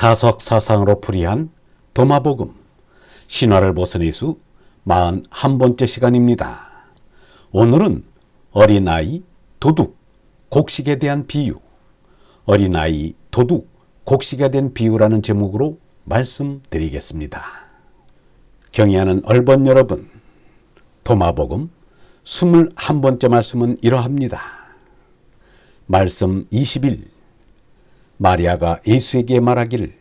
다석 사상으로 풀이한 도마복음 신화를 벗은 예수 41번째 시간입니다. 오늘은 어린아이, 도둑, 곡식에 대한 비유 어린아이, 도둑, 곡식에 대한 비유라는 제목으로 말씀드리겠습니다. 경의하는 얼번 여러분 도마복음 21번째 말씀은 이러합니다. 말씀 21 마리아가 예수에게 말하기를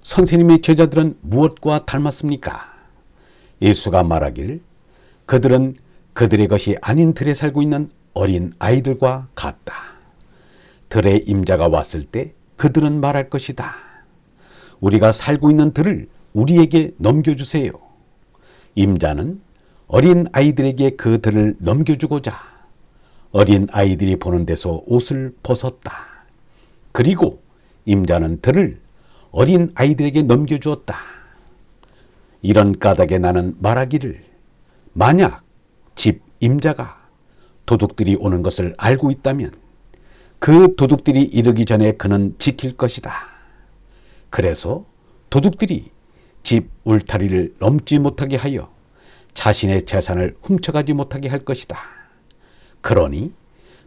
선생님의 제자들은 무엇과 닮았습니까? 예수가 말하길 그들은 그들의 것이 아닌 들에 살고 있는 어린 아이들과 같다. 들의 임자가 왔을 때 그들은 말할 것이다. 우리가 살고 있는 들을 우리에게 넘겨주세요. 임자는 어린 아이들에게 그 들을 넘겨주고자 어린 아이들이 보는 데서 옷을 벗었다. 그리고 임자는 들을 어린 아이들에게 넘겨주었다. 이런 까닭에 나는 말하기를 만약 집 임자가 도둑들이 오는 것을 알고 있다면 그 도둑들이 이르기 전에 그는 지킬 것이다. 그래서 도둑들이 집 울타리를 넘지 못하게 하여 자신의 재산을 훔쳐가지 못하게 할 것이다. 그러니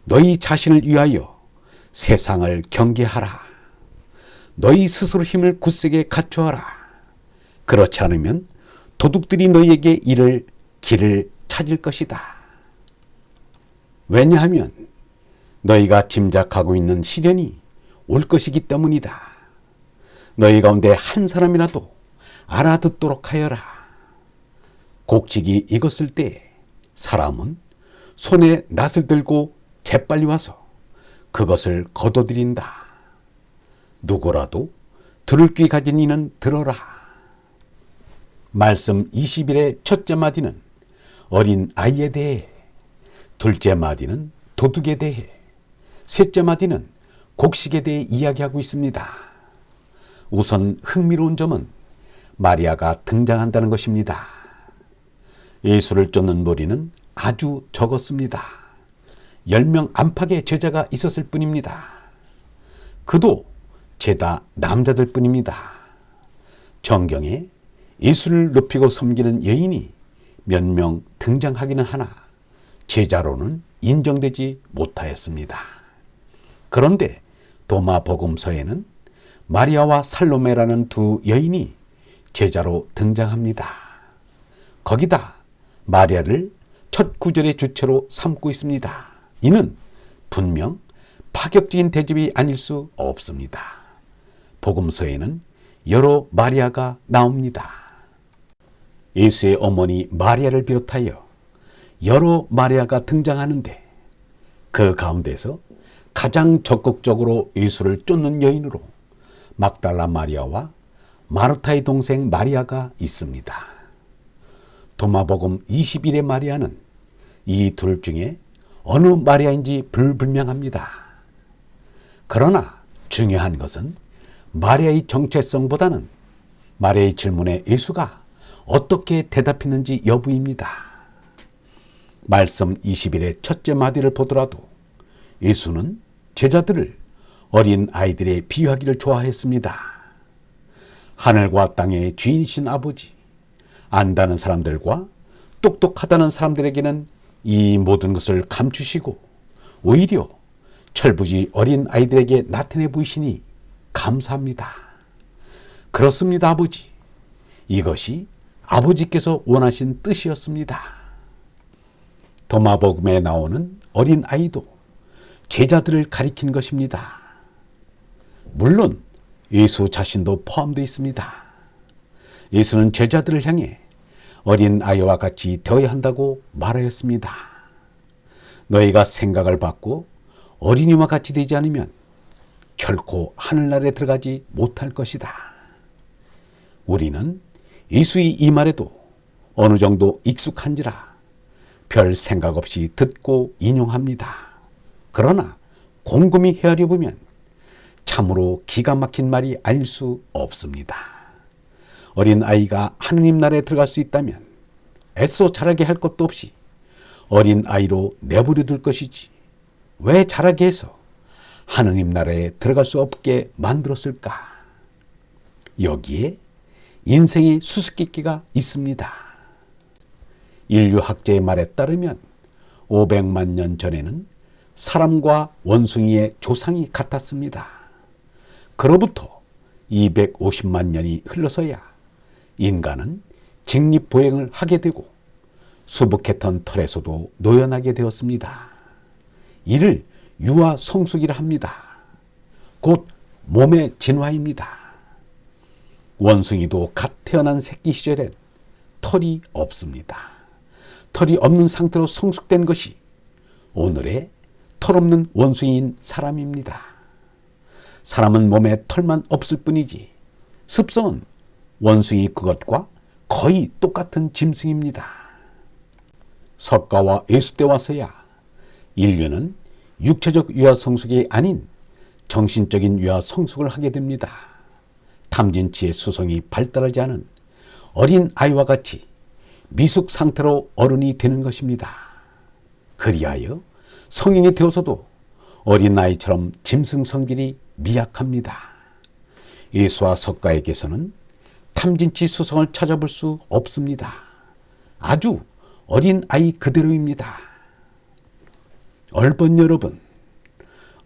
너희 자신을 위하여 세상을 경계하라. 너희 스스로 힘을 굳세게 갖추어라. 그렇지 않으면 도둑들이 너희에게 이를 길을 찾을 것이다. 왜냐하면 너희가 짐작하고 있는 시련이 올 것이기 때문이다. 너희 가운데 한 사람이라도 알아듣도록 하여라. 곡식이 익었을 때 사람은 손에 낫을 들고 재빨리 와서 그것을 거둬들인다. 누구라도 들을 귀 가진 이는 들어라. 말씀 20일의 첫째 마디는 어린 아이에 대해, 둘째 마디는 도둑에 대해, 셋째 마디는 곡식에 대해 이야기하고 있습니다. 우선 흥미로운 점은 마리아가 등장한다는 것입니다. 예수를 쫓는 무리는 아주 적었습니다. 10명 안팎의 제자가 있었을 뿐입니다. 그도 죄다 남자들 뿐입니다. 정경에 예수를 높이고 섬기는 여인이 몇 명 등장하기는 하나 제자로는 인정되지 못하였습니다. 그런데 도마 복음서에는 마리아와 살로메라는 두 여인이 제자로 등장합니다. 거기다 마리아를 첫 구절의 주체로 삼고 있습니다. 이는 분명 파격적인 대접이 아닐 수 없습니다. 복음서에는 여러 마리아가 나옵니다. 예수의 어머니 마리아를 비롯하여 여러 마리아가 등장하는데 그 가운데서 가장 적극적으로 예수를 쫓는 여인으로 막달라 마리아와 마르타의 동생 마리아가 있습니다. 도마복음 21의 마리아는 이 둘 중에 어느 마리아인지 불분명합니다. 그러나 중요한 것은 마리아의 정체성보다는 마리아의 질문에 예수가 어떻게 대답했는지 여부입니다. 말씀 21의 첫째 마디를 보더라도 예수는 제자들을 어린 아이들의 비유하기를 좋아했습니다. 하늘과 땅의 주인이신 아버지, 안다는 사람들과 똑똑하다는 사람들에게는 이 모든 것을 감추시고 오히려 철부지 어린 아이들에게 나타내 보이시니 감사합니다. 그렇습니다, 아버지. 이것이 아버지께서 원하신 뜻이었습니다. 도마복음에 나오는 어린 아이도 제자들을 가리킨 것입니다. 물론 예수 자신도 포함되어 있습니다. 예수는 제자들을 향해 어린 아이와 같이 되어야 한다고 말하였습니다. 너희가 생각을 받고 어린이와 같이 되지 않으면 결코 하늘나라에 들어가지 못할 것이다. 우리는 예수의 이 말에도 어느 정도 익숙한지라 별 생각 없이 듣고 인용합니다. 그러나 곰곰이 헤아려 보면 참으로 기가 막힌 말이 아닐 수 없습니다. 어린 아이가 하느님 나라에 들어갈 수 있다면 애써 자라게 할 것도 없이 어린 아이로 내버려 둘 것이지 왜 자라게 해서 하느님 나라에 들어갈 수 없게 만들었을까? 여기에 인생의 수수께끼가 있습니다. 인류학자의 말에 따르면 500만 년 전에는 사람과 원숭이의 조상이 같았습니다. 그로부터 250만 년이 흘러서야 인간은 직립보행을 하게 되고 수북했던 털에서도 노연하게 되었습니다. 이를 유아 성숙이라 합니다. 곧 몸의 진화입니다. 원숭이도 갓 태어난 새끼 시절엔 털이 없습니다. 털이 없는 상태로 성숙된 것이 오늘의 털 없는 원숭이인 사람입니다. 사람은 몸에 털만 없을 뿐이지 습성은 원숭이 그것과 거의 똑같은 짐승입니다. 석가와 예수 때 와서야 인류는 육체적 유아 성숙이 아닌 정신적인 유아 성숙을 하게 됩니다. 탐진치의 수성이 발달하지 않은 어린 아이와 같이 미숙 상태로 어른이 되는 것입니다. 그리하여 성인이 되어서도 어린 아이처럼 짐승 성질이 미약합니다. 예수와 석가에게서는 탐진치 수성을 찾아볼 수 없습니다. 아주 어린 아이 그대로입니다. 얼번 여러분,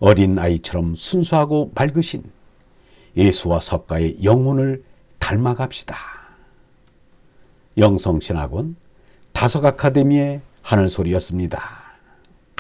어린 아이처럼 순수하고 밝으신 예수와 석가의 영혼을 닮아갑시다. 영성신학원 다석 아카데미의 하늘소리였습니다.